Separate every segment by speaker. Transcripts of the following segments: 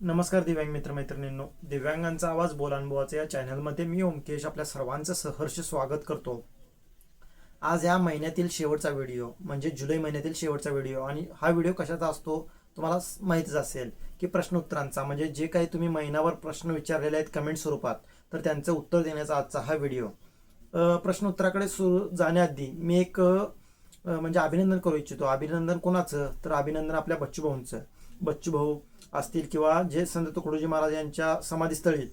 Speaker 1: नमस्कार दिव्यांग मित्रमैत्रिणींनो. दिव्यांगांचा आवाज बोलानुभवाचा या चॅनलमध्ये मी ओमकेश आपल्या सर्वांचं सहर्ष स्वागत करतो. आज या महिन्यातील शेवटचा व्हिडिओ म्हणजे जुलै महिन्यातील शेवटचा व्हिडिओ आणि हा व्हिडिओ कशाचा असतो तुम्हाला माहितीच असेल की प्रश्नोत्तरांचा म्हणजे जे काही तुम्ही महिनाभर प्रश्न विचारलेले आहेत कमेंट स्वरूपात तर त्यांचं उत्तर देण्याचा आजचा हा व्हिडिओ. प्रश्नोत्तराकडे सुरू जाण्याआधी मी एक म्हणजे अभिनंदन करू इच्छितो. अभिनंदन कोणाचं? तर अभिनंदन आपल्या बच्चूभाऊंचं. बच्चूभाऊ असतील किंवा जे संत तुकडोजी महाराज यांच्या समाधीस्थळी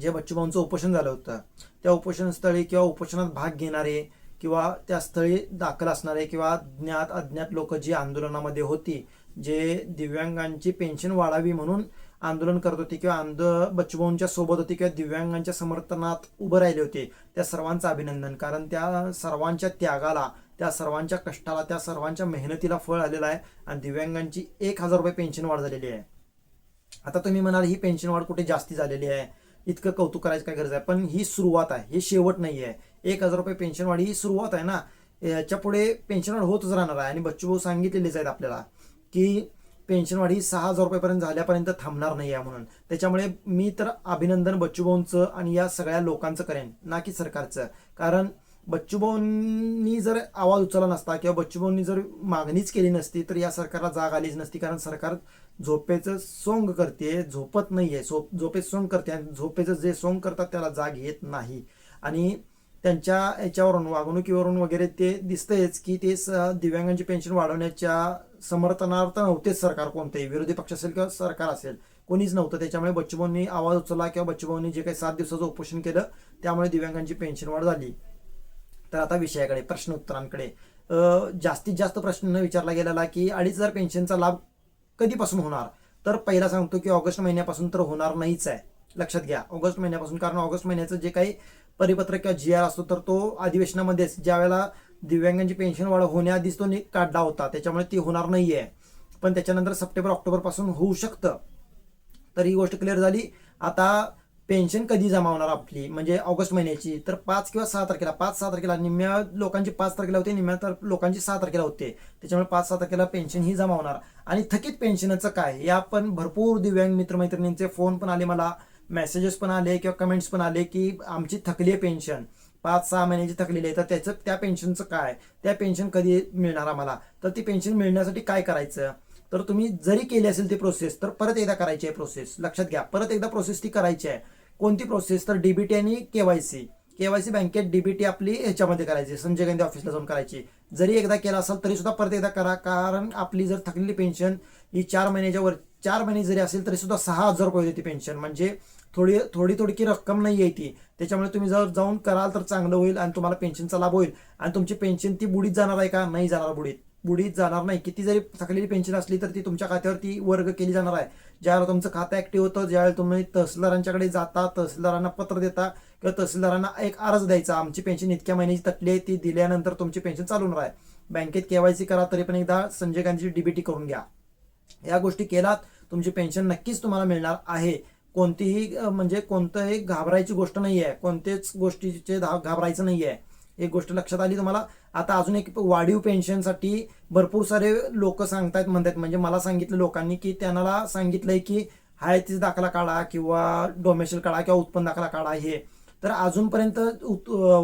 Speaker 1: जे बच्चूभाऊंचं उपोषण झालं होतं त्या उपोषणस्थळी किंवा उपोषणात भाग घेणारे किंवा त्या स्थळी दाखल असणारे किंवा ज्ञात अज्ञात लोक जी आंदोलनामध्ये होती जे दिव्यांगांची पेन्शन वाढावी म्हणून आंदोलन करत होते किंवा आंद बच्चूभाऊंच्या सोबत होते किंवा दिव्यांगांच्या समर्थनात उभं राहिले होते त्या सर्वांचं अभिनंदन. कारण त्या सर्वांच्या त्यागाला त्या सर्वांच्या कष्टाला त्या सर्वांच्या मेहनतीला फळ आलेलं आहे आणि दिव्यांगांची एक हजार रुपये पेन्शन वाढ झालेली आहे. आता तुम्ही म्हणाल ही पेन्शन वाढ कुठे जास्ती झालेली आहे? इतकं कौतुक करायची काय गरज आहे? पण ही सुरुवात आहे हे शेवट नाही आहे. एक हजार रुपये पेन्शन वाढ ही सुरुवात आहे ना. याच्यापुढे पेन्शन वाढ होतच राहणार आहे. आणि बच्चूभाऊ सांगितलेलेच आहेत आपल्याला की पेन्शन वाढ ही सहा हजार रुपयेपर्यंत झाल्यापर्यंत थांबणार नाही आहे म्हणून. त्याच्यामुळे मी तर अभिनंदन बच्चूभाऊंचं आणि या सगळ्या लोकांचं करेन ना की सरकारचं. कारण बच्चूभाऊंनी जर आवाज उचलला नसता किंवा बच्चूभाऊंनी जर मागणीच केली नसती तर या सरकारला जाग आलीच नसती. कारण सरकार झोपेचं सोंग करते झोपत नाहीये. झोप झोपेचं सोंग करते आणि झोपेचं जे सोंग करतात त्याला जाग येत नाही. आणि त्यांच्या याच्यावरून वागणुकीवरून वगैरे ते दिसतंयच की ते स- दिव्यांगांची पेन्शन वाढवण्याच्या समर्थनार्थ नव्हतेच सरकार कोणतेही. विरोधी पक्ष असेल किंवा सरकार असेल कोणीच नव्हतं. त्याच्यामुळे बच्चूभाऊंनी आवाज उचलला किंवा बच्चूभाऊंनी जे काही सात दिवसाचं उपोषण केलं त्यामुळे दिव्यांगांची पेन्शन वाढ झाली. तर आता विषयाकडे प्रश्न उत्तरांकडे जास्तीत जास्त प्रश्न विचारला गेलेला की अडीच हजार पेन्शनचा लाभ कधीपासून होणार? तर पहिला सांगतो की ऑगस्ट महिन्यापासून तर होणार नाहीच आहे. लक्षात घ्या ऑगस्ट महिन्यापासून. कारण ऑगस्ट महिन्याचं जे काही परिपत्रक किंवा जी आर असतो तर तो अधिवेशनामध्येच ज्या वेळेला दिव्यांगांची पेन्शन वाढ होण्याआधीच तो नि- काढला होता. त्याच्यामुळे ती होणार नाही आहे पण त्याच्यानंतर सप्टेंबर ऑक्टोबरपासून होऊ शकतं. तर ही गोष्ट क्लिअर झाली. आता पेन्शन कधी जमा होणार आपली? म्हणजे ऑगस्ट महिन्याची. तर पाच किंवा सहा तारखेला. पाच सहा तारखेला. निम्म्या लोकांची पाच तारखेला होते. निम्म्या तर लोकांची सहा तारखेला होते. त्याच्यामुळे पाच सहा तारखेला पेन्शन ही जमा होणार आणि थकीत पेन्शनचं काय? या पण भरपूर दिव्यांग मित्रमैत्रिणींचे फोन पण आले मला. मेसेजेस पण आले किंवा कमेंट्स पण आले की आमची थकली आहे पेन्शन पाच सहा महिन्याची थकलेली आहे. तर त्याचं त्या पेन्शनचं काय? त्या पेन्शन कधी मिळणार आम्हाला? तर ती पेन्शन मिळण्यासाठी काय करायचं? तर तुम्ही जरी केली असेल ती प्रोसेस तर परत एकदा करायची आहे प्रोसेस लक्षात घ्या. परत एकदा प्रोसेस ती करायची आहे. कोणती प्रोसेस तर डीबीटी आणि केवायसी केवायसी बँकेत डीबीटी आपली ह्याच्यामध्ये करायची संजय गांधी ऑफिसला जाऊन करायची. जरी एकदा केला असेल तरी सुद्धा परत एकदा करा. कारण आपली जर थकलेली पेन्शन ही चार महिन्याच्या वर चार महिने जरी असेल तरी सुद्धा सहा हजार रुपये होती पेन्शन म्हणजे थोडी थोडी थोडकी रक्कम नाही आहे ती. त्याच्यामुळे तुम्ही जर जाऊन कराल तर चांगलं होईल आणि तुम्हाला पेन्शनचा लाभ होईल. आणि तुमची पेन्शन ती बुडीत जाणार आहे का? नाही जाणार बुडीत. बुडीत जाणार नाही. किती जरी थकलेली पेन्शन असली तर ती तुमच्या खात्यावरती वर्ग केली जाणार आहे. ज्यावेळेला तुमचं खातं ऍक्टिव्ह होतं ज्यावेळेला तुम्ही तहसीलदारांच्याकडे जाता तहसीलदारांना पत्र देता किंवा तहसीलदारांना एक अर्ज द्यायचा आमची पेन्शन इतक्या महिन्याची तटली आहे ती दिल्यानंतर तुमची पेन्शन चालू होणार आहे. बँकेत केवायसी करा तरी पण एकदा संजय गांधीची डीबीटी करून घ्या. या गोष्टी केलात तुमची पेन्शन नक्कीच तुम्हाला मिळणार आहे. कोणतीही म्हणजे कोणतंही घाबरायची गोष्ट नाही आहे कोणतेच गोष्टीचे धा- घाबरायचं नाही आहे एक गोष्ट लक्षात आली तुम्हाला? आता अजून एक वाढीव पेन्शनसाठी भरपूर सारे लोक सांगतायत म्हणतात म्हणजे मला सांगितलं लोकांनी की त्यांना सांगितलंय की हायतीचा दाखला काढा किंवा डोमेशियल काढा किंवा उत्पन्न दाखला काढा हे. तर अजूनपर्यंत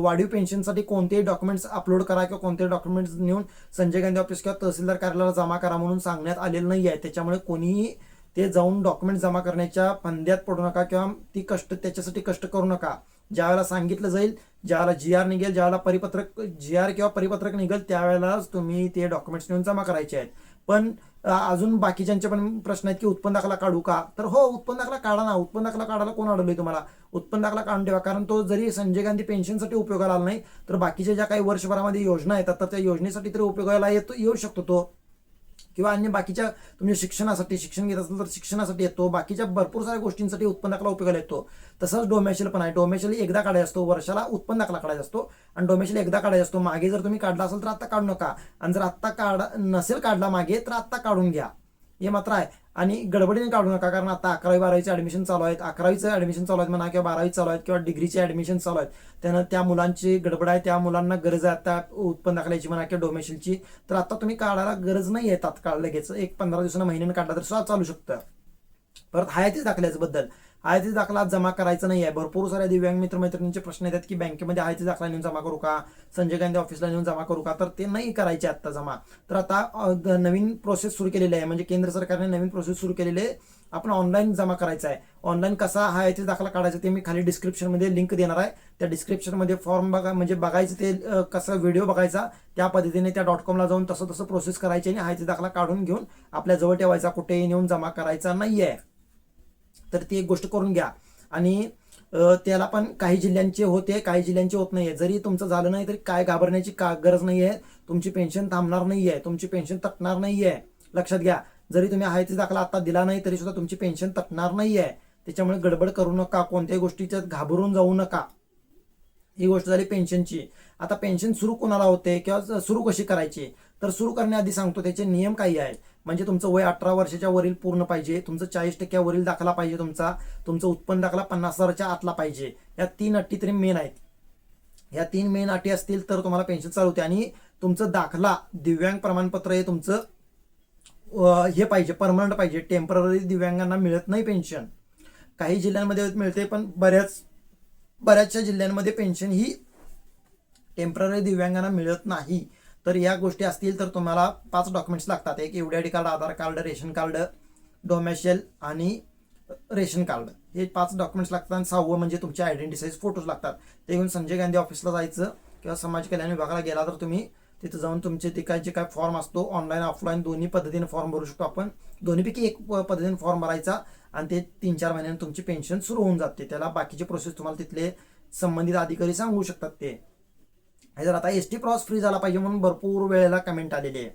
Speaker 1: वाढीव पेन्शनसाठी कोणतेही डॉक्युमेंट्स अपलोड करा किंवा कोणतेही डॉक्युमेंट्स नेऊन संजय गांधी ऑफिस किंवा तहसीलदार कार्यालयाला जमा करा म्हणून सांगण्यात आलेलं नाही आहे त्याच्यामुळे कोणीही ते जाऊन डॉक्युमेंट जमा करण्याच्या फंद्यात पडू नका किंवा ती कष्ट त्याच्यासाठी कष्ट करू नका. ज्यावेळेला सांगितलं जाईल ज्यावेळेला जी आर निघेल ज्यावेळेला परिपत्रक जी आर किंवा परिपत्रक निघेल त्यावेळेलाच तुम्ही ते डॉक्युमेंट्स नेऊन जमा करायचे आहेत. पण अजून बाकीच्यांचे पण प्रश्न आहेत की उत्पन्न दाखला काढू का? तर हो उत्पन्न दाखला काढा ना. उत्पन्न दाखला काढायला कोण अडवलंय तुम्हाला? उत्पन्न दाखला काढून ठेवा. कारण तो जरी संजय गांधी पेन्शनसाठी उपयोगाला आला नाही तर बाकीच्या ज्या काही वर्षभरामध्ये योजना येतात तर त्या योजनेसाठी तरी उपयोगाला येतो येऊ शकतो तो. किंवा अन्य बाकीच्या तुम्ही शिक्षणासाठी शिक्षण घेत असेल तर शिक्षणासाठी येतो. बाकीच्या भरपूर साऱ्या गोष्टींसाठी उत्पन्न दाखला उपयोगाला येतो. तसंच डोमेशल पण आहे. डोमेशल एकदा काढायचा असतो वर्षाला उत्पन्न दाखला काढायचा असतो. आणि डोमेशल एकदा काढायचा असतो. मागे जर तुम्ही काढला असेल तर आत्ता काढू नका. आणि जर आत्ता काढ नसेल काढला मागे तर आत्ता काढून घ्या. हे मात्र आहे. आणि गडबडीने काढू नका कारण आता अकरावी बारावीचे ऍडमिशन चालू आहेत. अकरावीचं ऍडमिशन चालू आहेत म्हणा किंवा बारावी चालू आहेत किंवा डिग्रीचे ऍडमिशन चालू आहेत. त्यानं त्या मुलांची गडबड आहे त्या मुलांना गरज आहे आता उत्पन्न दाखल्याची म्हणा किंवा डोमेशिलची तर आता तुम्ही काढायला गरज नाही आहे तात्काळ लगेच. एक पंधरा दिवसानं महिन्यानं काढला तर सुद्धा चालू शकतं. परत हयाती दाखल्याबद्दल. आयती दाखला जमा करायचा नाही आहे भरपूर साऱ्या दिव्यांग मित्रमैत्रिणींचे प्रश्न येतात की बँकेमध्ये आयती दाखला नेऊन जमा करू का? संजय गांधी ऑफिसला नेऊन जमा करू का? तर ते नाही करायचे आता जमा. तर आता द- नवीन प्रोसेस सुरू केलेली आहे. म्हणजे केंद्र सरकारने नवीन प्रोसेस सुरू केलेली आहे आपण ऑनलाईन जमा करायचा आहे. ऑनलाईन कसा हयाती दाखला काढायचा ते मी खाली डिस्क्रिप्शनमध्ये लिंक देणार आहे. त्या डिस्क्रिप्शनमध्ये फॉर्म बघा म्हणजे बघायचं ते कसं व्हिडिओ बघायचा त्या पद्धतीने त्या डॉट कॉमला जाऊन तसं तसं प्रोसेस करायची आणि हयाती दाखला काढून घेऊन आपल्या जवळ ठेवायचा. कुठेही नेऊन जमा करायचा नाही आहे तर ती एक गोष्ट करून घ्या. आणि त्याला पण काही जिल्ह्यांचे होते काही जिल्ह्यांचे होत नाहीये. जरी तुमचं झालं नाही तरी काय घाबरण्याची का गरज नाहीये? तुमची पेन्शन थांबणार नाहीये. तुमची पेन्शन तटणार नाहीये. लक्षात घ्या. जरी तुम्ही हायती दाखला आता दिला नाही तरी सुद्धा तुमची पेन्शन तटणार नाहीये. त्याच्यामुळे गडबड करू नका. कोणत्याही गोष्टीच्यात घाबरून जाऊ नका. ही गोष्ट झाली पेन्शनची आता पेन्शन सुरू कोणाला होते? किंवा सुरू कशी करायची? तर सुरू करण्याआधी सांगतो त्याचे नियम काही आहेत. म्हणजे तुमचं वय अठरा वर्षाच्या वरील पूर्ण पाहिजे तुमचं चाळीस टक्क्यावरील दाखला पाहिजे तुमचा तुमचं उत्पन्न दाखला पन्नास हजाराच्या आतला पाहिजे. या तीन अटी तरी मेन आहेत. या तीन मेन अटी असतील तर तुम्हाला पेन्शन चालवते आणि तुमचं दाखला दिव्यांग प्रमाणपत्र हे तुमचं हे पाहिजे परमनंट पाहिजे. टेंपररी दिव्यांगांना मिळत नाही पेन्शन काही जिल्ह्यांमध्ये मिळते पण बऱ्याच बऱ्याचशा जिल्ह्यांमध्ये पेन्शन ही टेंपररी दिव्यांगांना मिळत नाही. तर या गोष्टी असतील तर तुम्हाला पाच डॉक्युमेंट्स लागतात. एक एवढी card Aadhaar card ration card domicile आणि रेशन कार्ड हे पाच डॉक्युमेंट्स लागतात आणि सहावं म्हणजे तुमचे आयडेंटी साईज फोटोज लागतात. ते घेऊन संजय गांधी ऑफिसला जायचं किंवा समाज कल्याण विभागाला गेला तर तुम्ही तिथं जाऊन तुमचे ते काय जे काय फॉर्म असतो ऑनलाईन ऑफलाईन दोन्ही पद्धतीने फॉर्म भरू शकतो आपण. दोन्हीपैकी एक प- पद्धतीने फॉर्म भरायचा आणि ते तीन चार महिन्यानं तुमची पेन्शन सुरू होऊन जाते. त्याला बाकीचे प्रोसेस तुम्हाला तिथले संबंधित अधिकारी सांगू शकतात ते. जर आता एस टी क्रॉस फ्री झाला पाहिजे म्हणून भरपूर वेळेला कमेंट आलेली आहे.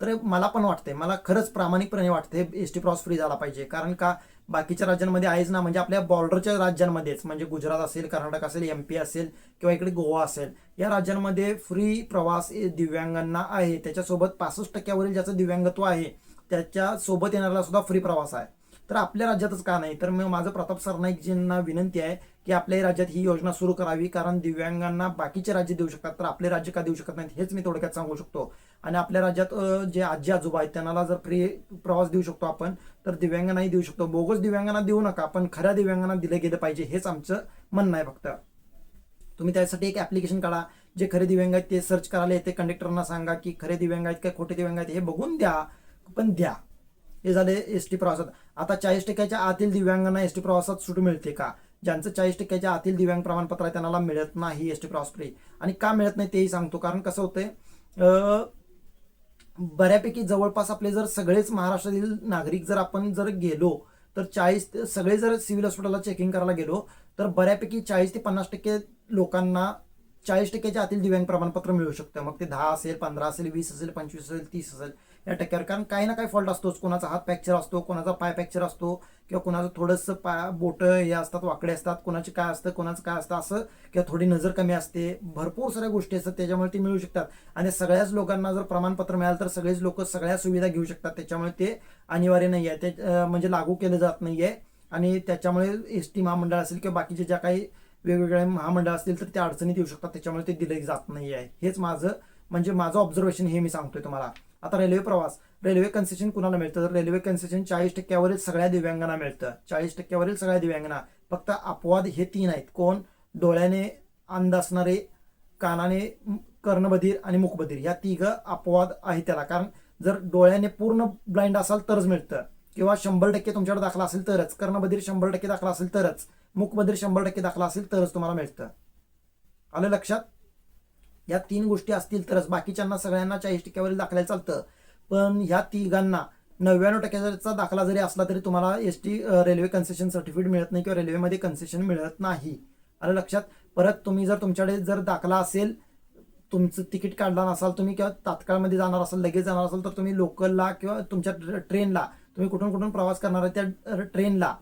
Speaker 1: तर मला पण वाटते मला खरंच प्रामाणिकपणे वाटते एस टी क्रॉस फ्री झाला पाहिजे. कारण का बाकीच्या राज्यांमध्ये आहेच ना म्हणजे आपल्या बॉर्डरच्या राज्यांमध्येच म्हणजे गुजरात असेल कर्नाटक असेल एम पी असेल किंवा इकडे गोवा असेल या राज्यांमध्ये फ्री प्रवास दिव्यांगांना आहे. त्याच्यासोबत पासष्ट टक्क्यावरील ज्याचं दिव्यांगत्व आहे त्याच्यासोबत येणारा सुद्धा फ्री प्रवास आहे. तर आपल्या राज्यातच का नाही? तर मग माझं प्रताप सरनाईकजींना विनंती आहे की आपल्याही राज्यात ही योजना सुरू करावी कारण दिव्यांगांना बाकीचे राज्य देऊ शकतात तर आपले राज्य का देऊ शकत नाहीत हेच मी थोडक्यात सांगू शकतो. आणि आपल्या राज्यात जे आजी आजोबा आहेत त्यांना जर फ्री प्रवास देऊ शकतो आपण तर दिव्यांगांनाही देऊ शकतो. बोगस दिव्यांगांना देऊ नका पण खऱ्या दिव्यांगांना दिलं गेलं पाहिजे हेच आमचं म्हणणं आहे फक्त. तुम्ही त्यासाठी एक ऍप्लिकेशन काढा जे खरे दिव्यांग आहेत ते सर्च करायला येते. कंडक्टरना सांगा की खरे दिव्यांग आहेत काय खोटे दिव्यांग आहेत हे बघून द्या. पण द्या. हे झाले एस टी प्रवासात. आता चाळीस टक्क्याच्या आतील दिव्यांगांना एस टी प्रवासात सूट मिळते का? ज्यांचं चाळीस टक्क्याच्या आतील दिव्यांग प्रमाणपत्र आहे त्यांना मिळत नाही एस टी प्रवास फ्री आणि का मिळत नाही तेही सांगतो कारण कसं होतंय बऱ्यापैकी जवळपास आपले जर सगळेच महाराष्ट्रातील नागरिक जर आपण जर गेलो तर चाळीस ते- सगळे जर सिव्हिल हॉस्पिटलला चेकिंग करायला गेलो तर बऱ्यापैकी चाळीस ते पन्नास टक्के लोकांना चाळीस टक्क्याच्या आतील दिव्यांग प्रमाणपत्र मिळू शकतं. मग ते दहा असेल पंधरा असेल वीस असेल पंचवीस असेल तीस असेल. या टक्क्यावर. कारण काही ना काही फॉल्ट असतोच. कोणाचा हात फ्रॅक्चर असतो कोणाचा पाय फ्रॅक्चर असतो किंवा कोणाचं थोडंसं पाय बोट हे असतात वाकडे असतात कोणाचे काय असतं कोणाचं काय असतं असं किंवा थोडी नजर कमी असते. भरपूर साऱ्या गोष्टी असतात त्याच्यामुळे ते मिळू शकतात. आणि सगळ्याच लोकांना जर प्रमाणपत्र मिळालं तर सगळेच लोक सगळ्या सुविधा घेऊ शकतात. त्याच्यामुळे ते अनिवार्य नाही आहे ते म्हणजे लागू केलं जात नाही आहे आणि त्याच्यामुळे एस टी महामंडळ असेल किंवा बाकीचे ज्या काही वेगवेगळ्या महामंडळ असतील तर त्या अडचणीत येऊ शकतात. त्याच्यामुळे ते दिले जात नाही आहे हेच माझं म्हणजे माझं ऑब्झर्वेशन हे मी सांगतोय तुम्हाला. आता रेल्वे प्रवास. रेल्वे कन्सेशन कुणाला मिळतं? तर रेल्वे कन्सेशन चाळीस टक्क्यावरील सगळ्या दिव्यांगांना मिळतं. चाळीस टक्क्यावरील सगळ्या दिव्यांगांना. फक्त अपवाद हे तीन आहेत. कोण? डोळ्याने अंध असणारे कानाने कर्णबधीर आणि मुखबधीर. या तिघ अपवाद आहे त्याला. कारण जर डोळ्याने पूर्ण ब्लाइंड असाल तरच मिळतं. किंवा शंभर टक्के तुमच्याकडे दाखला असेल तरच. कर्णबधीर शंभर टक्के दाखला असेल तरच. मुखबधीर शंभर टक्के दाखला असेल तरच तुम्हाला मिळतं. आलं लक्षात? या तीन गोष्टी असतील तरच बाकीच्यांना सगळ्यांना चाळीस टक्क्यावरील दाखल्याला चालतं. पण ह्या तिघांना नव्याण्णव टक्क्याचा दाखला जरी असला तरी तुम्हाला S T railway concession certificate मिळत नाही किंवा रेल्वेमध्ये कन्सेशन मिळत नाही. आलं लक्षात? परत तुम्ही जर तुमच्याकडे जर दाखला असेल तुमचं तिकीट काढला नसाल तुम्ही किंवा तात्काळमध्ये जाणार असाल लगेच जाणार असाल तर तुम्ही लोकलला किंवा तुमच्या ट्रेनला तुम्ही कुठून कुठून प्रवास करणार आहे त्या ट्रेनला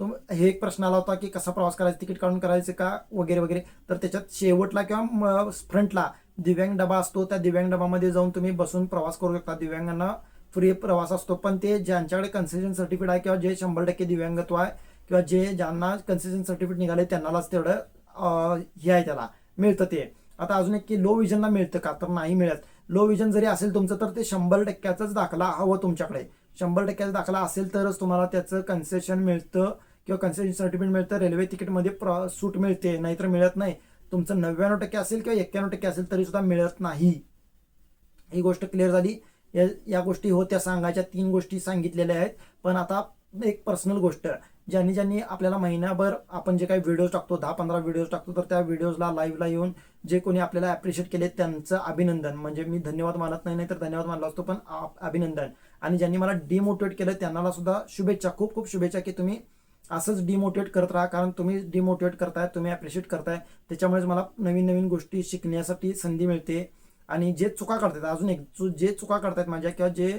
Speaker 1: तुम हे एक प्रश्न आला होता की कसा प्रवास करायचा तिकीट काढून करायचं का वगैरे वगैरे. तर त्याच्यात शेवटला किंवा फ्रंटला दिव्यांग डबा असतो त्या दिव्यांग डबामध्ये जाऊन तुम्ही बसून प्रवास करू शकता. दिव्यांगांना फ्री प्रवास असतो पण ते ज्यांच्याकडे कन्सेशन सर्टिफिकेट आहे किंवा जे शंभर टक्के दिव्यांगत्व आहे किंवा जे ज्यांना कन्सेशन सर्टिफिकेट निघाले त्यांनाच तेवढं हे आहे त्याला मिळतं ते. आता अजून एक की लो विजनला मिळतं का? तर नाही मिळत. लो विजन जरी असेल तुमचं तर ते शंभर टक्क्याचाच दाखला हवं तुमच्याकडे. शंभर टक्क्याचा दाखला असेल तरच तुम्हाला त्याचं कन्सेशन मिळतं. किंवा कन्सेशन सर्टिफिकेट मिळतं रेल्वे तिकीटमध्ये प्र सूट मिळते नाहीतर मिळत नाही. तुमचं नव्याण्णव टक्के असेल किंवा एक्क्याण्णव टक्के असेल तरी सुद्धा मिळत नाही. ही गोष्ट क्लिअर झाली. या या गोष्टी होत्या सांगायच्या तीन गोष्टी सांगितलेल्या आहेत. पण आता एक पर्सनल गोष्ट ज्यांनी ज्यांनी आपल्याला महिनाभर आपण जे काही व्हिडिओज टाकतो दहा पंधरा व्हिडिओज टाकतो तर त्या व्हिडिओजला लाईव्हला येऊन जे कोणी आपल्याला ॲप्रिशिएट केले त्यांचं अभिनंदन. म्हणजे मी धन्यवाद मानत नाही तर धन्यवाद मानला असतो पण अभिनंदन. आणि ज्यांनी मला डिमोटिवेट केलं त्यांना सुद्धा शुभेच्छा खूप खूप शुभेच्छा की तुम्ही असंच डिमोटिवेट करत राहा कारण तुम्ही डिमोटिवेट करताय तुम्ही ॲप्रिशिएट करताय. त्याच्यामुळेच मला नवीन नवीन गोष्टी शिकण्यासाठी संधी मिळते. आणि जे चुका करतात अजून एक चु- जे चुका करतायत माझ्या किंवा जे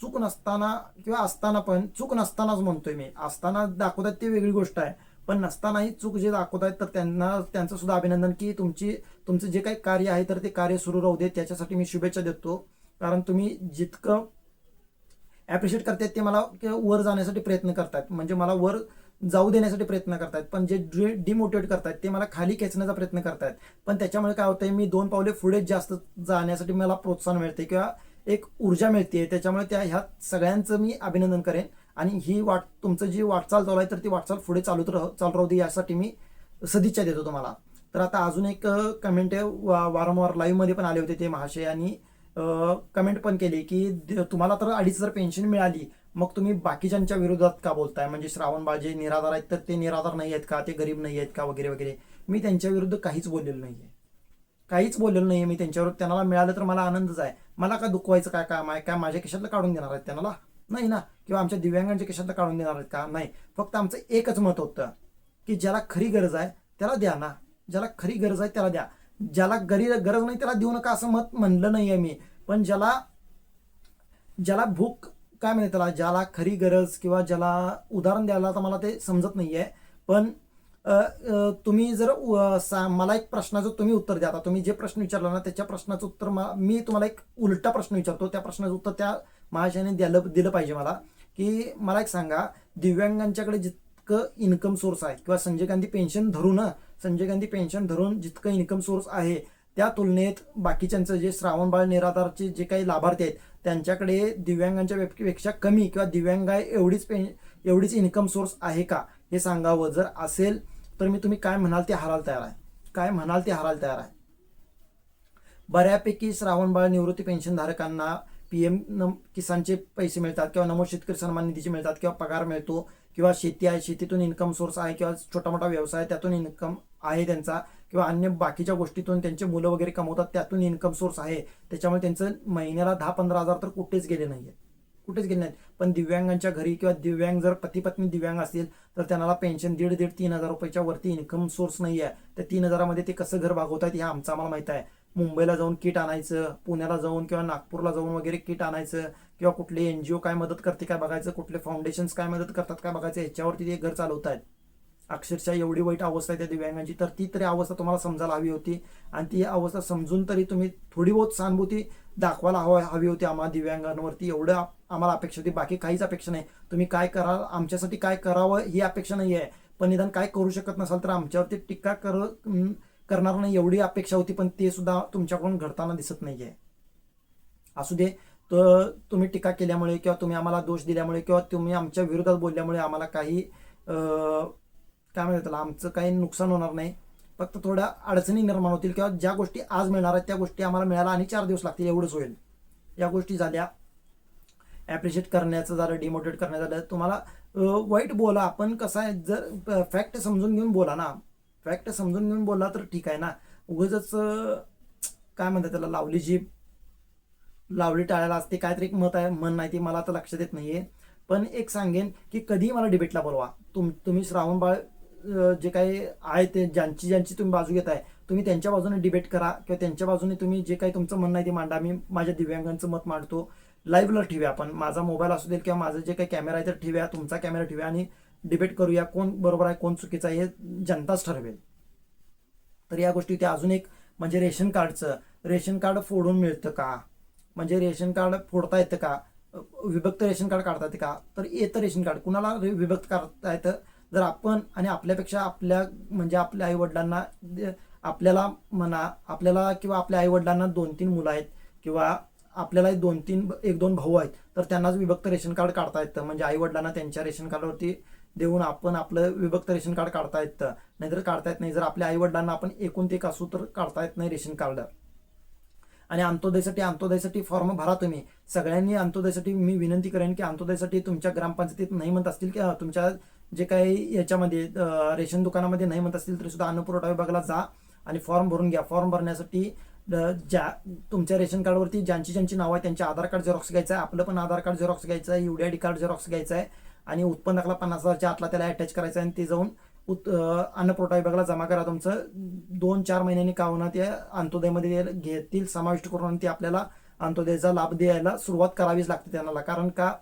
Speaker 1: चूक नसताना किंवा असताना पण चूक नसतानाच म्हणतोय मी. असताना दाखवतात ती वेगळी गोष्ट आहे. पण नसतानाही चूक जे दाखवतायत तर त्यांना त्यांचं सुद्धा अभिनंदन की तुमची तुमचं जे काही कार्य आहे तर ते कार्य सुरू राहू दे. त्याच्यासाठी मी शुभेच्छा देतो. कारण तुम्ही जितकं ॲप्रिशिएट करतात ते मला वर जाण्यासाठी प्रयत्न करतात. म्हणजे मला वर जाऊ देण्यासाठी प्रयत्न करतात. पण जे डिमोटिवेट करतात ते मला खाली खेचण्याचा प्रयत्न करतात. पण त्याच्यामुळे काय होतंय मी दोन पावले पुढे जास्त जाण्यासाठी मला प्रोत्साहन मिळते किंवा एक ऊर्जा मिळते. त्याच्यामुळे त्या ह्या सगळ्यांचं मी अभिनंदन करेन. आणि ही वाट तुमचं जी वाटचाल चालू आहे तर ती वाटचाल पुढे चालू राह चालू राहू दे यासाठी मी सदिच्छा देतो तुम्हाला. तर आता अजून एक कमेंट वा- वारंवार लाईव्हमध्ये पण आले होते ते महाशय आणि कमेंट पण केली की द- तुम्हाला तर अडीच हजार पेन्शन मिळाली. मग तुम्ही बाकीच्यांच्या विरोधात का बोलताय? म्हणजे श्रावण जे निराधार आहेत तर ते निराधार नाही आहेत का? ते गरीब नाही आहेत का? वगैरे वगैरे. मी त्यांच्या विरुद्ध काहीच बोललेलं नाही आहे काहीच बोललेलं नाही मी त्यांच्यावर. त्यांना मिळालं तर मला आनंदच आहे. मला का दुखवायचं? काय काम आहे काय माझ्या केशातलं काढून देणार आहेत त्यांना? नाही ना. किंवा आमच्या दिव्यांगांच्या केशातलं काढून देणार आहेत का? नाही. फक्त आमचं एकच मत होतं की ज्याला खरी गरज आहे त्याला द्या ना. ज्याला खरी गरज आहे त्याला द्या. ज्याला गरी गरज नाही त्याला देऊ नका असं मत म्हणलं नाही आहे मी. पण ज्याला ज्याला भूक काय म्हणे त्याला ज्याला खरी गरज किंवा ज्याला उदाहरण द्यायला तर मला ते समजत नाही आहे पण तुम्ही जर सा- मला एक प्रश्नाचं तुम्ही उत्तर द्या. आता तुम्ही जे प्रश्न विचारला ना त्याच्या प्रश्नाचं उत्तर मा- मी तुम्हाला एक उलटा प्रश्न विचारतो. त्या प्रश्नाचं उत्तर त्या महाशयाने द्यायला दिलं पाहिजे मला. की मला एक सांगा दिव्यांगांच्याकडे जितकं इन्कम सोर्स आहे किंवा संजय गांधी पेन्शन धरून संजय गांधी पेन्शन धरून जितकं इन्कम सोर्स आहे त्या तुलनेत बाकीच्यांचं जे श्रावणबाळ निराधारचे जे काही लाभार्थी आहेत त्यांच्याकडे दिव्यांगांच्या पेक्षा कमी किंवा दिव्यांग आहे एवढीच पे एवढीच इन्कम सोर्स आहे का हे सांगावं जर असेल तर मी तुम्ही काय म्हणाल ते हारायला तयार आहे. काय म्हणाल ते हारायला तयार आहे? बऱ्यापैकी श्रावणबाळ निवृत्ती पेन्शनधारकांना पी एम किसानचे पैसे मिळतात किंवा नमो शेतकरी सन्मान निधीचे मिळतात किंवा पगार मिळतो किंवा शेती आहे शेतीतून इन्कम सोर्स आहे किंवा छोटा मोठा व्यवसाय त्यातून इन्कम आहे त्यांचा किंवा अन्य बाकीच्या गोष्टीतून त्यांचे मुलं वगैरे कमवतात त्यातून इन्कम सोर्स आहे. त्याच्यामुळे त्यांचं महिन्याला दहा पंधरा हजार तर कुठेच गेले नाही कुठेच गेले नाहीत. पण दिव्यांगांच्या घरी किंवा दिव्यांग जर पती पत्नी दिव्यांग असतील तर त्यांना पेन्शन दीड दीड तीन हजार रुपयाच्या वरती इन्कम सोर्स नाही आहे. तर तीन हजारामध्ये ते कसं घर भागवतात हे आमचं आम्हाला माहीत आहे. मुंबईला जाऊन किट आणायचं पुण्याला जाऊन किंवा नागपूरला जाऊन वगैरे किट आणायचं किंवा कुठले एन जी ओ काय मदत करते काय बघायचं कुठले फाउंडेशन्स काय मदत करतात काय बघायचं याच्यावरती ते घर चालवत आहेत. अक्षरशः एवढी वाईट अवस्था आहे त्या दिव्यांगांची. तर ती तरी अवस्था तुम्हाला समजायला हवी होती. आणि ती अवस्था समजून तरी तुम्ही थोडी बहुत सहानुभूती दाखवायला हवा हवी होती आम्हाला दिव्यांगांवरती. एवढं आम्हाला अपेक्षा होती. बाकी काहीच अपेक्षा नाही. तुम्ही काय करा आमच्यासाठी काय करावं ही अपेक्षा नाही आहे. पण निदान काय करू शकत नसाल तर आमच्यावरती टीका कर करणार नाही एवढी अपेक्षा होती. पण ते सुद्धा तुमच्याकडून घडताना दिसत नाही आहे असू दे तर तुम्ही टीका केल्यामुळे किंवा तुम्ही आम्हाला दोष दिल्यामुळे किंवा तुम्ही आमच्या विरोधात बोलल्यामुळे आम्हाला काही काय म्हणतात त्याला आमचं काही नुकसान होणार नाही. फक्त थोड्या अडचणी निर्माण होतील किंवा ज्या गोष्टी आज मिळणार आहेत त्या गोष्टी आम्हाला मिळायला आणि चार दिवस लागतील एवढंच होईल. या गोष्टी झाल्या. ॲप्रिशिएट करण्याचं झालं डिमोटिवेट करण्याचं झालं. तुम्हाला वाईट बोला आपण कसं आहे जर फॅक्ट समजून घेऊन बोला ना. फॅक्ट समजून घेऊन बोलला तर ठीक आहे ना. उगाच काय म्हणतात त्याला लावली जीप लावली टाळायला असते. काहीतरी एक मत आहे मन नाही ते मला आता लक्षात येत नाहीये. पण एक सांगेन की कधीही मला डिबेटला बोलवा. तुम तुम्ही श्रावणबाळ बाळ जे काही आहे ते ज्यांची ज्यांची तुम्ही बाजू घेत आहे तुम्ही त्यांच्या बाजूने डिबेट करा किंवा त्यांच्या बाजूने तुम्ही जे काही तुमचं म्हणणं आहे ते मांडा. मी माझ्या दिव्यांगांचं मत मांडतो. लाईव्हला ठेवूया आपण. माझा मोबाईल असू देईल किंवा माझं जे काही कॅमेरा आहे तर ठेवूया तुमचा कॅमेरा ठेवूया आणि डिबेट करूया कोण बरोबर आहे कोण चुकीचं आहे हे जनताच ठरवेल. तर या गोष्टी त्या अजून एक म्हणजे रेशन कार्डचं. रेशन कार्ड फोडून मिळतं का? म्हणजे रेशन कार्ड फोडता येतं का? विभक्त रेशन कार्ड काढता येतं का? तर येतं रेशन कार्ड. कुणाला रे- विभक्त काढता येतं? जर आपण आणि आपल्यापेक्षा आपल्या म्हणजे आपल्या आईवडिलांना आपल्याला म्हणा आपल्याला किंवा आपल्या आईवडिलांना दोन तीन मुलं आहेत किंवा आपल्याला दोन तीन एक दोन भाऊ आहेत तर त्यांनाच विभक्त रेशन कार्ड काढता येतं. म्हणजे आई वडिलांना त्यांच्या रेशन कार्डवरती देऊन आपण आपलं विभक्त रेशन कार्ड काढता येतं. नाहीतर काढता येत नाही. जर आपल्या आई वडिलांना आपण एकूण ते असू तर काढता येत नाही रेशन कार्ड. आणि अंत्योदयसाठी अंत्योदयसाठी फॉर्म भरा तुम्ही. सगळ्यांनी अंत्योदयसाठी मी विनंती करेन की अंत्योदयसाठी तुमच्या ग्रामपंचायतीत नाही म्हणत असतील की तुमच्या जे काही याच्यामध्ये रेशन दुकानामध्ये नाही म्हणत असतील तरी सुद्धा अन्नपुरवठा विभागाला जा आणि फॉर्म भरून घ्या. फॉर्म भरण्यासाठी ज्या तुमच्या रेशन कार्डवरती ज्यांची ज्यांची नावं आहे त्यांचे आधार कार्ड झेरॉक्स घ्यायचं आहे आपलं पण आधार कार्ड झेरॉक्स घ्यायचं आहे U D I D card xerox घ्यायचं आहे आणि उत्पन्न दाखला पन्नास हजारच्या आतला त्याला अटॅच करायचं आहे आणि ते जाऊन उत अन्नपुरवठा विभागाला जमा करा तुमचं. दोन चार महिन्यांनी का होणार ते अंत्योदयमध्ये घेतील समाविष्ट करून आणि ते आपल्याला अंत्योदयाचा लाभ द्यायला सुरुवात करावीच लागते त्यांना. कारण का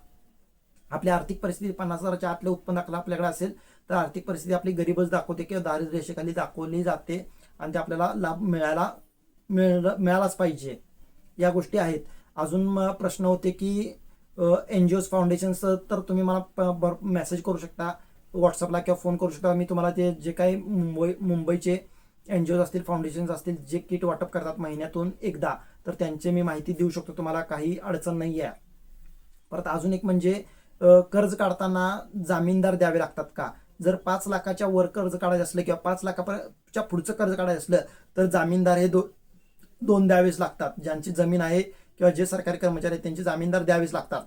Speaker 1: आपली आर्थिक परिस्थिती पन्नास हजाराच्या आतले उत्पन्न दाखला आपल्याकडे असेल तर आर्थिक परिस्थिती आपली गरीबच दाखवते किंवा दारिद्र्य रेषेखाली दाखवली जाते आणि ते आपल्याला लाभ मिळायला मिळ मिळालाच पाहिजे. या गोष्टी आहेत. अजून प्रश्न होते की एन जी ओज फाउंडेशनचं तर तुम्ही मला मेसेज करू शकता. व्हॉट्सअपला किंवा फोन करू शकता. मी तुम्हाला ते जे काही मुंबई मुंबईचे एन जी ओज असतील फाउंडेशन्स असतील जे किट वाटप करतात महिन्यातून एकदा तर त्यांची मी माहिती देऊ शकतो. तुम्हाला काही अडचण नाही आहे. परत अजून एक म्हणजे कर्ज काढताना जामीनदार द्यावे लागतात का? जर पाच लाखाच्या वर कर्ज काढायचं असलं किंवा पाच लाखाच्या पुढचं कर्ज काढायचं असलं तर जामीनदार हे दो दोन द्यावेच लागतात. ज्यांची जमीन आहे किंवा जे सरकारी कर्मचारी आहेत त्यांचे जामीनदार द्यावेच लागतात.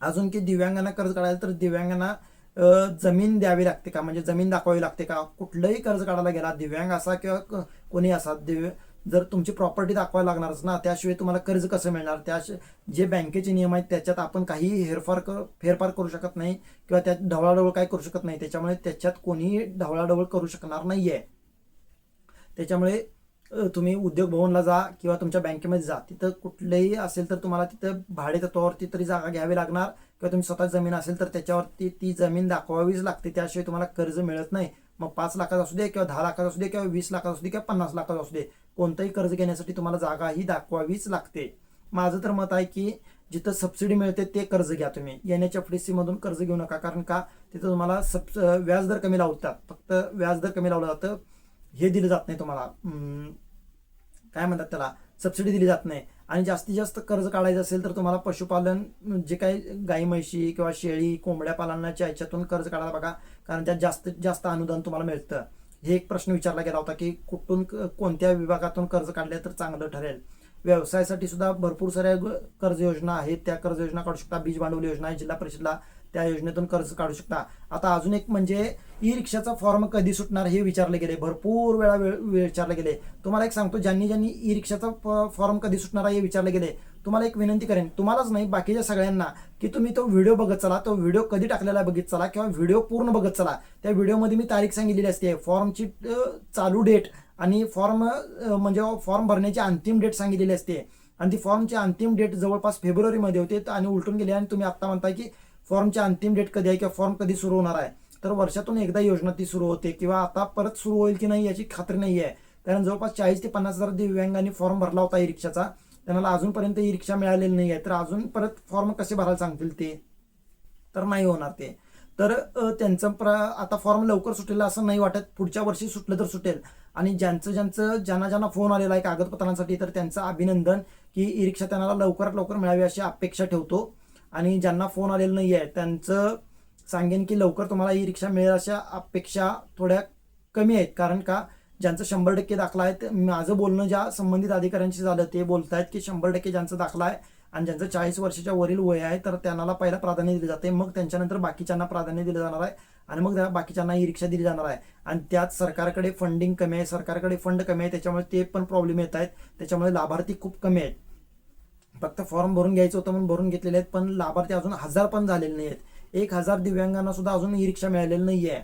Speaker 1: अजून की दिव्यांगांना कर्ज काढायला तर दिव्यांगांना जमीन द्यावी लागते का? म्हणजे जमीन दाखवावी लागते का? कुठलंही कर्ज काढायला गेला दिव्यांग असा किंवा क- कोणी असा दिव्य जर तुमची प्रॉपर्टी दाखवायला लागणारच ना त्याशिवाय तुम्हाला कर्ज कसं मिळणार? त्या जे बँकेचे नियम आहेत त्याच्यात आपण काहीही हेरफार कर फेरफार करू शकत नाही किंवा त्यात ढवळाढवळ काय करू शकत नाही. त्याच्यामुळे त्याच्यात कोणीही ढवळाढवळ करू शकणार नाही आहे त्याच्यामुळे तुम्ही उद्योग भवनला जा किंवा तुमच्या बँकेमध्ये जा. तिथं कुठलेही असेल तर तुम्हाला तिथं भाडे तत्वावरती तरी जागा घ्यावी लागणार. किंवा तुम्ही स्वतः जमीन असेल तर त्याच्यावरती ती जमीन दाखवावीच लागते. त्याशिवाय तुम्हाला कर्ज मिळत नाही. मग पाच लाखाचा असू दे किंवा दहा लाखाचा असू दे किंवा वीस लाखाचा असू दे किंवा पन्नास लाखाचा असू दे कोणतंही कर्ज घेण्यासाठी तुम्हाला जागा ही दाखवावीच लागते. माझं तर मत आहे की जिथं सबसिडी मिळते ते कर्ज घ्या तुम्ही. N H F D C मधून कर्ज घेऊ नका. कारण का? तिथं तुम्हाला सब व्याजदर कमी लावतात. फक्त व्याजदर कमी लावलं जातं. हे दिलं जात नाही तुम्हाला. काय म्हणतात त्याला? सबसिडी दिली जात नाही. आणि जास्तीत जास्त कर्ज काढायचं असेल तर तुम्हाला पशुपालन जे काही गाई म्हशी किंवा शेळी कोंबड्या पालनाच्या याच्यातून कर्ज काढायला बघा. कारण त्यात जास्तीत जास्त अनुदान तुम्हाला मिळतं. हे एक प्रश्न विचारला गेला होता की कुठून क- कोणत्या विभागातून कर्ज काढले तर चांगलं ठरेल? व्यवसायासाठी सुद्धा भरपूर साऱ्या ग- कर्ज योजना आहेत. त्या कर्ज योजना काढू शकता. बीज भांडवल योजना आहे जिल्हा परिषदला. त्या योजनेतून कर्ज काढू शकता. आता अजून एक म्हणजे ई रिक्षाचा फॉर्म कधी सुटणार हे विचारले गेले. भरपूर वेळा वेळ विचारले गेले. तुम्हाला एक सांगतो ज्यांनी ज्यांनी ई रिक्षाचा फ- फॉर्म कधी सुटणार आहे हे विचारले गेले. तुम्हाला एक विनंती करेन तुम्हालाच नाही बाकीच्या सगळ्यांना की तुम्ही तो व्हिडिओ बघत चला तो व्हिडिओ कधी टाकलेला बघित चला किंवा व्हिडिओ पूर्ण बघत चला. त्या व्हिडिओमध्ये मी तारीख सांगितलेली असते फॉर्मची चालू डेट आणि फॉर्म म्हणजे फॉर्म भरण्याची अंतिम डेट सांगितलेली असते. आणि ती फॉर्मची अंतिम डेट जवळपास फेब्रुवारीमध्ये होते आणि उलटून गेली आणि तुम्ही आत्ता म्हणताय की फॉर्मची अंतिम डेट कधी आहे किंवा फॉर्म कधी सुरू होणार आहे? तर वर्षातून एकदा योजना ती सुरू होते किंवा आता परत सुरू होईल की नाही याची खात्री नाही आहे. कारण जवळपास चाळीस ते पन्नास हजार दिव्यांगांनी फॉर्म भरला होता ई रिक्षाचा त्यांना अजूनपर्यंत ई रिक्षा मिळालेली नाही आहे. तर अजून परत फॉर्म कसे भरायला सांगतील ते? तर नाही होणार ते. तर त्यांचं प्र आता फॉर्म लवकर सुटेल असं नाही वाटत. पुढच्या वर्षी सुटलं तर सुटेल. आणि ज्यांचं ज्यांचं ज्यांना ज्यांना फोन आलेला आहे कागदपत्रांसाठी तर त्यांचं अभिनंदन की ई रिक्षा त्यांना लवकरात लवकर मिळावी अशी अपेक्षा ठेवतो. आणि ज्यांना फोन आलेला नाही आहे त्यांचं सांगेन की लवकर तुम्हाला ई रिक्षा मिळेल अशा अपेक्षा थोड्या कमी आहेत. कारण का ज्यांचं शंभर टक्के दाखला आहे ते- माझं बोलणं ज्या संबंधित अधिकाऱ्यांशी झालं ते बोलत आहेत की शंभर टक्के ज्यांचं दाखला आहे आणि ज्यांचं चाळीस वर्षाच्या वरील वय आहे तर त्यांना पहिला प्राधान्य दिले जाते मग त्यांच्यानंतर बाकीच्यांना प्राधान्य दिलं जाणार आहे आणि मग त्या बाकीच्यांना ई रिक्षा दिली जाणार आहे. आणि त्यात सरकारकडे फंडिंग कमी आहे सरकारकडे फंड कमी आहे त्याच्यामुळे ते पण प्रॉब्लेम येत आहेत. त्याच्यामुळे लाभार्थी खूप कमी आहेत. फक्त फॉर्म भरून घ्यायचं होतं म्हणून भरून घेतलेले आहेत पण लाभार्थी अजून हजार पण झालेले नाही आहेत एक हजार दिव्यांगांना सुद्धा अजून ई रिक्षा मिळालेली नाही आहे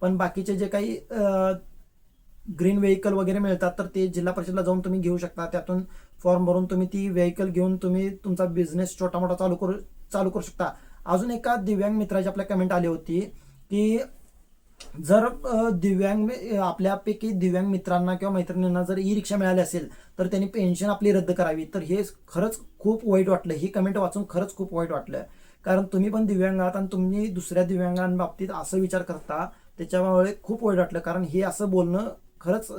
Speaker 1: पण बाकीचे जे काही ग्रीन व्हेकल वगैरे मिळतात तर ते जिल्हा परिषदला जाऊन तुम्ही घेऊ शकता. त्यातून फॉर्म भरून तुम्ही ती व्हेकल घेऊन तुम्ही तुमचा बिझनेस छोटा मोठा चालू करू चालू करू शकता. अजून एका दिव्यांग मित्राची आपल्या कमेंट आली होती की जर दिव्यांग आपल्यापैकी दिव्यांग मित्रांना किंवा मैत्रिणींना जर ई रिक्षा मिळाली असेल तर त्यांनी पेन्शन आपली रद्द करावी. तर हे खरंच खूप वाईट वाटलं. ही कमेंट वाचून खरंच खूप वाईट वाटलं. कारण तुम्ही पण दिव्यांग आहात आणि तुम्ही दुसऱ्या दिव्यांगांबाबतीत असं विचार करता त्याच्यामुळे खूप वाईट वाटलं. कारण हे असं बोलणं खरंच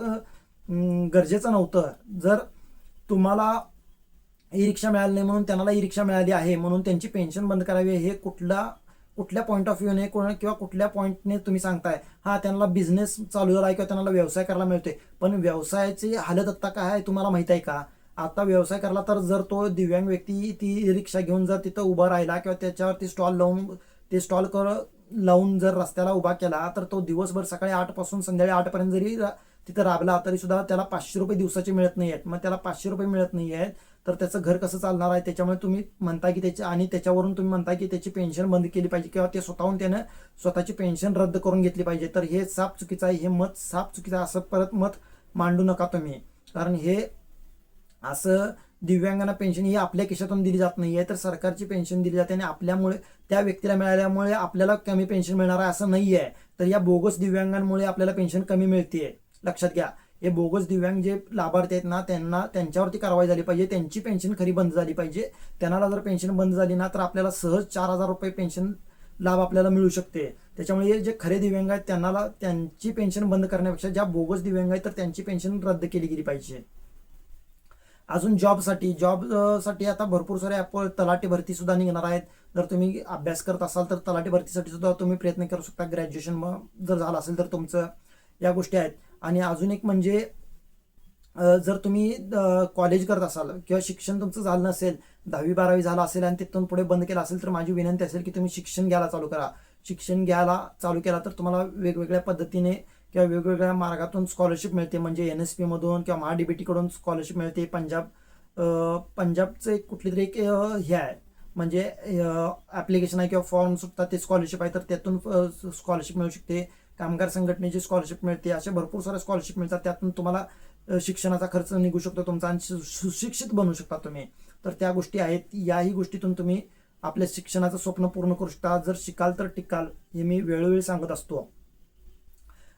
Speaker 1: गरजेचं नव्हतं. जर तुम्हाला ई रिक्षा मिळाली नाही म्हणून त्यांना ई रिक्षा मिळाली आहे म्हणून त्यांची पेन्शन बंद करावी हे कुठला कुठल्या पॉईंट ऑफ व्ह्यूने कोण किंवा कुठल्या पॉईंटने तुम्ही सांगताय हा त्यांना बिझनेस चालू झाला आहे किंवा त्यांना व्यवसाय करायला मिळतोय. पण व्यवसायाची हालत आत्ता काय आहे तुम्हाला माहीत आहे का? आता व्यवसाय करला तर जर तो दिव्यांग व्यक्ती ती रिक्षा घेऊन जर तिथं उभा राहिला किंवा त्याच्यावरती स्टॉल लावून ते स्टॉल कर लावून जर रस्त्याला उभा केला तर तो दिवसभर सकाळी आठपासून संध्याकाळी आठ पर्यंत जरी तिथं राबला तरी सुद्धा त्याला पाचशे रुपये दिवसाचे मिळत नाही आहेत मग त्याला पाचशे रुपये मिळत नाही आहेत तर त्याचं घर कसं चालणार आहे? त्याच्यामुळे तुम्ही म्हणता की त्याच्या आणि त्याच्यावरून तुम्ही म्हणता की त्याची पेन्शन बंद केली पाहिजे किंवा ते स्वतःहून त्यानं स्वतःची पेन्शन रद्द करून घेतली पाहिजे. तर हे साफ चुकीचं आहे. हे मत साफ चुकीचं आहे. असं परत मत मांडू नका तुम्ही. कारण हे असं दिव्यांगांना पेन्शन ही आपल्या खिशातून दिली जात नाही आहे तर सरकारची पेन्शन दिली जाते आणि आपल्यामुळे त्या व्यक्तीला मिळाल्यामुळे आपल्याला कमी पेन्शन मिळणार आहे असं नाही आहे तर या बोगस दिव्यांगांमुळे आपल्याला पेन्शन कमी मिळते लक्षात घ्या. हे बोगस दिव्यांग जे लाभार्थी आहेत ना त्यांना त्यांच्यावरती कारवाई झाली पाहिजे त्यांची पेन्शन खरी बंद झाली पाहिजे. त्यांना जर पेन्शन बंद झाली ना तर आपल्याला सहज चार हजार रुपये पेन्शन लाभ आपल्याला मिळू शकते. त्याच्यामुळे हे जे खरे दिव्यांग आहेत त्यांना त्यांची पेन्शन बंद करण्यापेक्षा ज्या बोगस दिव्यांग आहेत तर त्यांची पेन्शन रद्द केली गेली पाहिजे. अजून जॉबसाठी जॉबसाठी आता भरपूर सारे ॲप तलाठी भरती सुद्धा निघणार आहेत. जर तुम्ही अभ्यास करत असाल तर तलाठी भरतीसाठी सुद्धा तुम्ही प्रयत्न करू शकता. ग्रॅज्युएशन जर झालं असेल तर तुमचं या गोष्टी आहेत. आणि अजून एक म्हणजे जर तुम्ही कॉलेज करत असाल किंवा शिक्षण तुमचं झालं नसेल दहावी बारावी झालं असेल आणि तिथून पुढे बंद केलं असेल तर माझी विनंती असेल की तुम्ही शिक्षण घ्यायला चालू करा. शिक्षण घ्यायला चालू केला तर तुम्हाला वेगवेगळ्या पद्धतीने किंवा वेगवेगळ्या मार्गातून स्कॉलरशिप मिळते. म्हणजे एन एस पीमधून किंवा महाडीबीटीकडून स्कॉलरशिप मिळते. पंजाब पंजाबचं एक कुठली तरी एक हे आहे. म्हणजे ॲप्लिकेशन आहे किंवा फॉर्म सुटतात ते स्कॉलरशिप आहे तर त्यातून स्कॉलरशिप मिळू शकते. कामगार संघटनेची स्कॉलरशिप मिळते असे भरपूर साऱ्या स्कॉलरशिप मिळतात. त्यातून तुम्हाला शिक्षणाचा खर्च निघू शकतो तुमचा आणि सु- सुशिक्षित बनू शकता तुम्ही. तर त्या गोष्टी आहेत. याही गोष्टीतून तुम्ही आपल्या शिक्षणाचं स्वप्न पूर्ण करू शकता. जर शिकाल तर टिकाल हे मी वेळोवेळी सांगत असतो.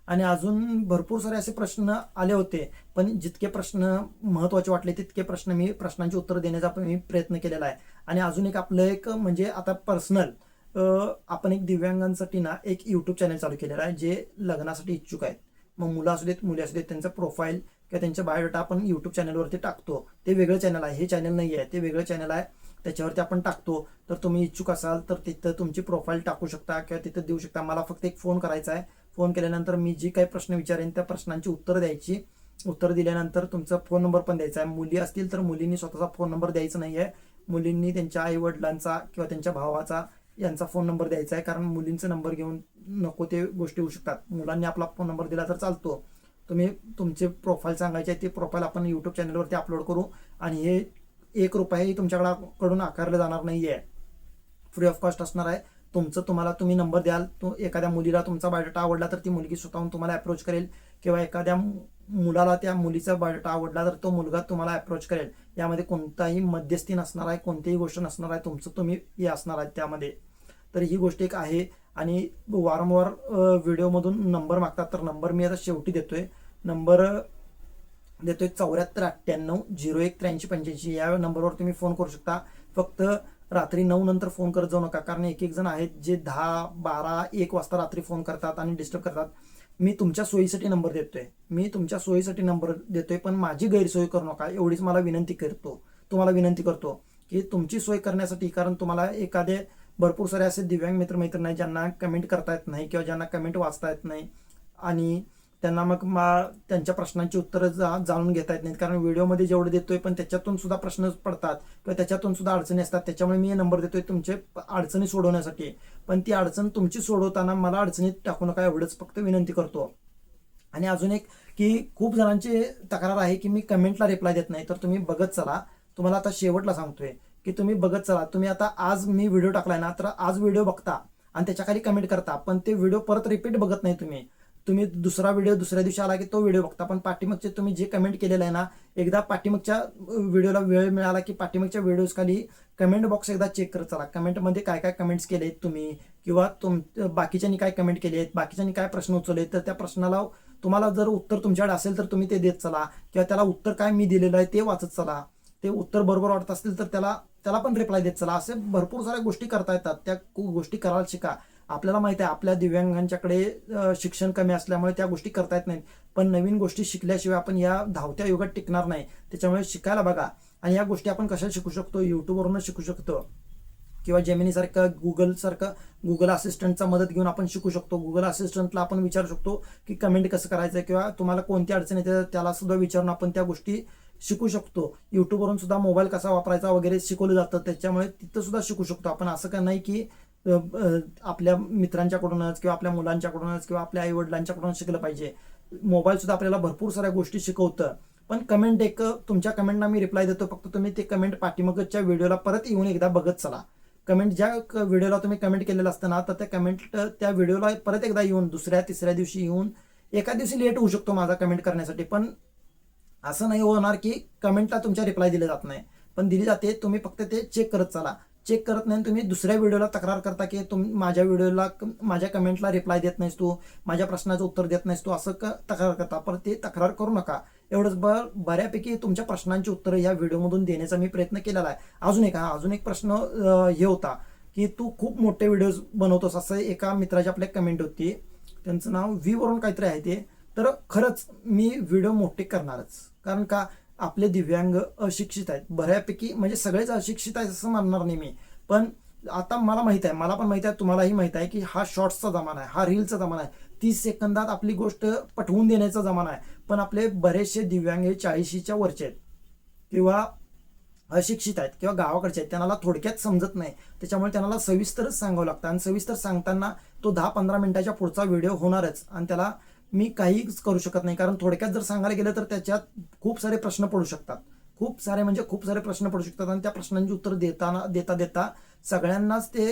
Speaker 1: आणि अजून भरपूर सारे असे प्रश्न आले होते पण जितके प्रश्न महत्त्वाचे वाटले तितके प्रश्न मी प्रश्नांची उत्तर देण्याचा मी प्रयत्न केलेला आहे. आणि अजून एक आपलं एक म्हणजे आता पर्सनल आपण एक दिव्यांगांसाठी ना एक यूट्यूब चॅनल चालू केलेलं आहे जे लग्नासाठी इच्छुक आहेत. मग मुलं असू देत मुली असू देत त्यांचं प्रोफाईल किंवा त्यांचा बायोडाटा आपण यूट्यूब चॅनलवरती टाकतो. ते वेगळं चॅनल आहे हे चॅनल नाही आहे ते वेगळं चॅनल आहे त्याच्यावरती आपण टाकतो. तर तुम्ही इच्छुक असाल तर तिथं तुमची प्रोफाईल टाकू शकता किंवा तिथं देऊ शकता. मला फक्त एक फोन करायचा आहे. फोन केल्यानंतर मी जी काही प्रश्न विचारेन त्या प्रश्नांची उत्तरं द्यायची. उत्तर दिल्यानंतर तुमचा फोन नंबर पण द्यायचा आहे. मुली असतील तर मुलींनी स्वतःचा फोन नंबर द्यायचा नाही आहे मुलींनी त्यांच्या आई वडिलांचा किंवा त्यांच्या भावाचा यांचा फोन नंबर द्यायचा आहे. कारण मुलींचा नंबर घेऊन नको ते गोष्टी होऊ शकतात. मुलांनी आपला फोन नंबर दिला तर चालतो. तुम्ही तुमचे प्रोफाईल सांगायचे आहे ते प्रोफाईल आपण यूट्यूब चॅनलवरती अपलोड करू. आणि हे एक रुपयाही तुमच्याकडून आकारलं जाणार नाही आहे फ्री ऑफ कॉस्ट असणार आहे. तुमचं तुम्हाला तुम्ही नंबर द्याल. तो एखाद्या मुलीला तुमचा बायोडाटा आवडला तर ती मुलगी स्वतःहून तुम्हाला अप्रोच करेल. किंवा एखाद्या मुलाला त्या मुलीचा बायोडाटा आवडला तर तो मुलगा तुम्हाला अप्रोच करेल. यामध्ये कोणताही मध्यस्थी नसणार आहे कोणतीही गोष्ट नसणार आहे तुमचं तुम्ही हे असणार आहे त्यामध्ये. तर ही गोष्ट एक आहे आणि वारंवार व्हिडिओमधून नंबर मागतात. तर नंबर मी आता शेवटी देतोय. नंबर देतोय चौऱ्याहत्तर अठ्ठ्याण्णव झिरो एक त्र्याऐंशी पंच्याऐंशी. या नंबरवर तुम्ही फोन करू शकता. फक्त रात्री नऊ नंतर फोन करत जाऊ नका. कारण एक एक जण आहेत जे दहा बारा एक वाजता रात्री फोन करतात आणि डिस्टर्ब करतात. मी तुमच्या सोयीसाठी नंबर देतोय. मी तुमच्या सोयीसाठी नंबर देतोय पण माझी गैरसोय करू नका. एवढीच मला विनंती करतो. तुम्हाला विनंती करतो की तुमची सोय करण्यासाठी कारण तुम्हाला एखादे भरपूर सारे असे दिव्यांग मित्र मैत्रीण ज्यांना कमेंट करता येत नाही किंवा ज्यांना कमेंट वाचता येत नाही. आणि त्यांना मग मा त्यांच्या प्रश्नांची उत्तरं जा जाणून घेता येत नाहीत. कारण व्हिडिओमध्ये जेवढं देतोय पण त्याच्यातून सुद्धा प्रश्न पडतात किंवा त्याच्यातून सुद्धा अडचणी असतात. त्याच्यामुळे मी हे नंबर देतोय तुमचे अडचणी सोडवण्यासाठी. पण ती अडचण तुमची सोडवताना मला अडचणीत टाकू नका एवढंच. फक्त विनंती करतो. आणि अजून एक की खूप जणांची तक्रार आहे की मी कमेंटला रिप्लाय देत नाही. तर तुम्ही बघत चला. तुम्हाला आता शेवटला सांगतोय की तुम्ही बघत चला. तुम्ही आता आज मी व्हिडिओ टाकलाय ना तर आज व्हिडिओ बघता आणि त्याच्याखाली कमेंट करता. पण ते व्हिडिओ परत रिपीट बघत नाही तुम्ही. तुम्ही दुसरा व्हिडिओ दुसऱ्या दिवशी आला की तो व्हिडिओ बघता. पण पाठीमागचे तुम्ही जे कमेंट केलेलं आहे ना एकदा पाठीमागच्या व्हिडिओला वेळ मिळाला की पाठीमागच्या व्हिडिओज खाली कमेंट बॉक्स एकदा चेक करत चला. कमेंटमध्ये काय काय कमेंट्स केले आहेत तुम्ही? किंवा तुम बाकीच्यांनी काय कमेंट केले आहेत बाकीच्यांनी काय प्रश्न उचलले तर त्या प्रश्नाला तुम्हाला जर उत्तर तुमच्याकडे असेल तर तुम्ही ते देत चला. किंवा त्याला उत्तर काय मी दिलेलं आहे ते वाचत चला. ते उत्तर बरोबर वाटत असतील तर त्याला त्याला पण रिप्लाय देत चला. असे भरपूर साऱ्या गोष्टी करता येतात. त्या कु- गोष्टी करायला शिका. आपल्याला माहिती आहे आपल्या दिव्यांगांच्याकडे शिक्षण कमी असल्यामुळे त्या गोष्टी करता येत नाहीत. पण नवीन गोष्टी शिकल्याशिवाय आपण या धावत्या युगात टिकणार नाही. त्याच्यामुळे शिकायला बघा. आणि या गोष्टी आपण कशा शिकू शकतो? यूट्यूबवरूनच शिकू शकतो. किंवा जेमिनीसारखं गुगलसारखं गुगल असिस्टंटचा मदत घेऊन आपण शिकू शकतो. गुगल असिस्टंटला आपण विचारू शकतो की कमेंट कसं करायचं किंवा तुम्हाला कोणती अडचण येते त्याला सुद्धा विचारून आपण त्या गोष्टी शिकू शकतो. यूट्यूबवरून सुद्धा मोबाईल कसा वापरायचा वगैरे शिकवलं जातं. त्याच्यामुळे तिथं सुद्धा शिकू शकतो आपण. असं का नाही की आपल्या मित्रांच्याकडूनच किंवा आपल्या मुलांच्याकडूनच किंवा आपल्या आई वडिलांच्याकडूनच शिकलं पाहिजे. मोबाईल सुद्धा आपल्याला भरपूर साऱ्या गोष्टी शिकवतं. पण कमेंट एक तुमच्या कमेंटना मी रिप्लाय देतो. फक्त तुम्ही ते कमेंट पाठीमागच्या व्हिडिओला परत येऊन एकदा बघत चला. कमेंट ज्या व्हिडिओला तुम्ही कमेंट केलेलं असतं ना तर त्या कमेंट त्या व्हिडिओला परत एकदा येऊन दुसऱ्या तिसऱ्या दिवशी येऊन एका दिवशी लेट होऊ शकतो माझा कमेंट करण्यासाठी. पण असं नाही होणार की कमेंटला तुमच्या रिप्लाय दिले जात नाही. पण दिली जाते तुम्ही फक्त ते चेक करत चाला. चेक करत नाही आणि तुम्ही दुसऱ्या व्हिडिओला तक्रार करता की तुम माझ्या व्हिडिओला माझ्या कमेंटला रिप्लाय देत नाहीस तू माझ्या प्रश्नाचं उत्तर देत नाहीस तू असं क तक्रार करता. पण ते तक्रार करू नका. एवढंच ब बऱ्यापैकी तुमच्या प्रश्नांची उत्तरं या व्हिडिओमधून देण्याचा मी प्रयत्न केलेला आहे. अजून एक हा अजून एक प्रश्न हे होता की तू खूप मोठे व्हिडिओज बनवतोस असं एका मित्राची आपल्या कमेंट होती. त्यांचं नाव व्ही वरून काहीतरी आहे ते. तर खरंच मी व्हिडिओ मोठे करणारच. कारण का? आपले दिव्यांग अशिक्षित आहेत. बऱ्यापैकी म्हणजे सगळेच अशिक्षित आहेत असं म्हणणार नाही मी. पण आता मला माहीत आहे मला पण माहीत आहे तुम्हालाही माहीत आहे की हा शॉर्ट्सचा जमाना आहे हा रीलचा जमाना आहे. तीस सेकंदात आपली गोष्ट पटवून देण्याचा जमाना आहे. पण आपले बरेचसे दिव्यांग हे चाळीशीच्या वरचे आहेत. किंवा अशिक्षित आहेत किंवा गावाकडचे आहेत. त्यांना थोडक्यात समजत नाही. त्याच्यामुळे त्यांना सविस्तरच सांगावं लागतं. आणि सविस्तर सांगताना तो दहा पंधरा मिनिटाच्या पुढचा व्हिडिओ होणारच. आणि त्याला मी काहीच करू शकत नाही. कारण थोडक्यात जर सांगायला गेलं तर त्याच्यात खूप सारे प्रश्न पडू शकतात. खूप सारे म्हणजे खूप सारे प्रश्न पडू शकतात आणि त्या प्रश्नांची उत्तर देताना देता देता सगळ्यांनाच ते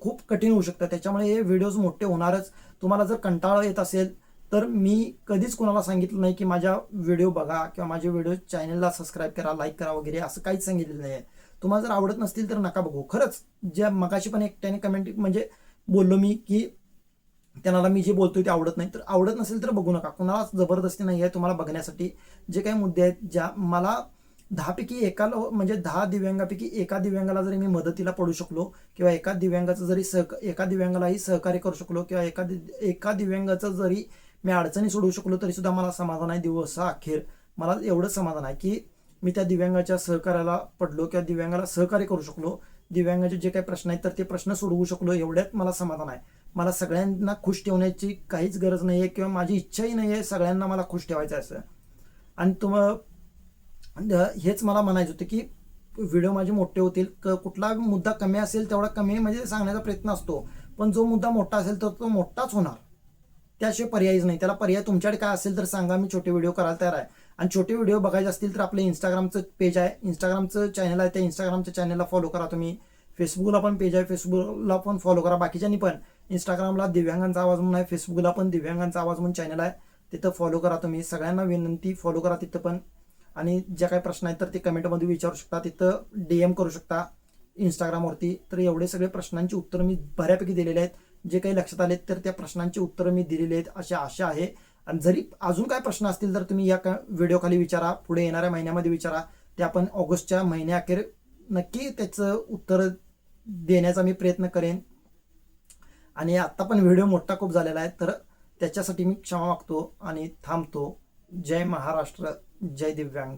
Speaker 1: खूप कठीण होऊ शकतं. त्याच्यामुळे हे व्हिडिओज मोठे होणारच. तुम्हाला जर कंटाळा येत असेल तर मी कधीच कोणाला सांगितलं नाही की माझ्या व्हिडिओ बघा किंवा माझे व्हिडिओ चॅनलला सबस्क्राईब करा लाईक करा वगैरे असं काहीच सांगितलेलं नाही आहे. तुम्हाला जर आवडत नसतील तर नका बघू. खरंच ज्या मगाशी पण एकट्याने कमेंट म्हणजे बोललो मी की त्यांना मी जे बोलतोय ते आवडत नाही. तर आवडत नसेल तर बघू नका. कुणाला जबरदस्ती नाही आहे तुम्हाला बघण्यासाठी. जे काही मुद्दे आहेत ज्या मला दहापैकी एकाला म्हणजे दहा दिव्यांगापैकी एका दिव्यांगाला जरी मी मदतीला पडू शकलो किंवा एका दिव्यांगाचं जरी सह एका दिव्यांगालाही सहकार्य करू शकलो किंवा एका दि- एका दिव्यांगाचं जरी मी अडचणी सोडवू शकलो तरी सुद्धा मला समाधान आहे दिवसा अखेर मला एवढं समाधान आहे की मी त्या दिव्यांगाच्या सहकार्याला पडलो किंवा दिव्यांगाला सहकार्य करू शकलो. दिव्यांगाचे जे काही प्रश्न आहेत तर ते प्रश्न सोडवू शकलो एवढ्यात मला समाधान आहे. मला सगळ्यांना खुश ठेवण्याची काहीच गरज नाही आहे किंवा माझी इच्छाही नाही आहे सगळ्यांना मला खुश ठेवायचं आहे असं. आणि तुम हेच मला म्हणायचं होतं की व्हिडिओ माझे मोठे होतील क कुठला मुद्दा कमी असेल तेवढा कमी म्हणजे सांगण्याचा प्रयत्न असतो. पण जो मुद्दा मोठा असेल तर तो मोठाच होणार. त्याशिवाय पर्यायच नाही. त्याला पर्याय तुमच्याकडे काय असेल तर सांगा. मी छोटे व्हिडिओ करायला तयार आहे. आणि छोटे व्हिडिओ बघायचे असतील तर आपलं इंस्टाग्रामचं पेज आहे. इंस्टाग्रामचं चॅनल आहे. त्या इंस्टाग्रामच्या चॅनलला फॉलो करा तुम्ही. फेसबुकला पण पेज आहे. फेसबुकला पण फॉलो करा. बाकीच्यांनी पण. इंस्टाग्रामला दिव्यांगांचा आवाज म्हणून आहे फेसबुकला पण दिव्यांगांचा आवाज म्हणून चॅनल आहे. तिथं फॉलो करा तुम्ही. सगळ्यांना विनंती फॉलो करा तिथं पण. आणि ज्या काही प्रश्न आहेत तर ते कमेंटमध्ये विचारू शकता. तिथं डी एम करू शकता इंस्टाग्रामवरती तर एवढे सगळे प्रश्नांची उत्तरं मी बऱ्यापैकी दिलेले आहेत. जे काही लक्षात आले तर त्या प्रश्नांची उत्तरं मी दिलेली आहेत. अशा आशा आहे. आणि जरी अजून काय प्रश्न असतील तर तुम्ही या व्हिडिओखाली विचारा. पुढे येणाऱ्या महिन्यामध्ये विचारा. ते आपण ऑगस्टच्या महिन्याअखेर नक्की त्याचं उत्तर देण्याचा मी प्रयत्न करेन. आणि आत्ता पण व्हिडिओ मोठा खूप झालेला आहे तर त्याच्यासाठी मी क्षमा मागतो आणि थांबतो. जय महाराष्ट्र जय दिव्यांग.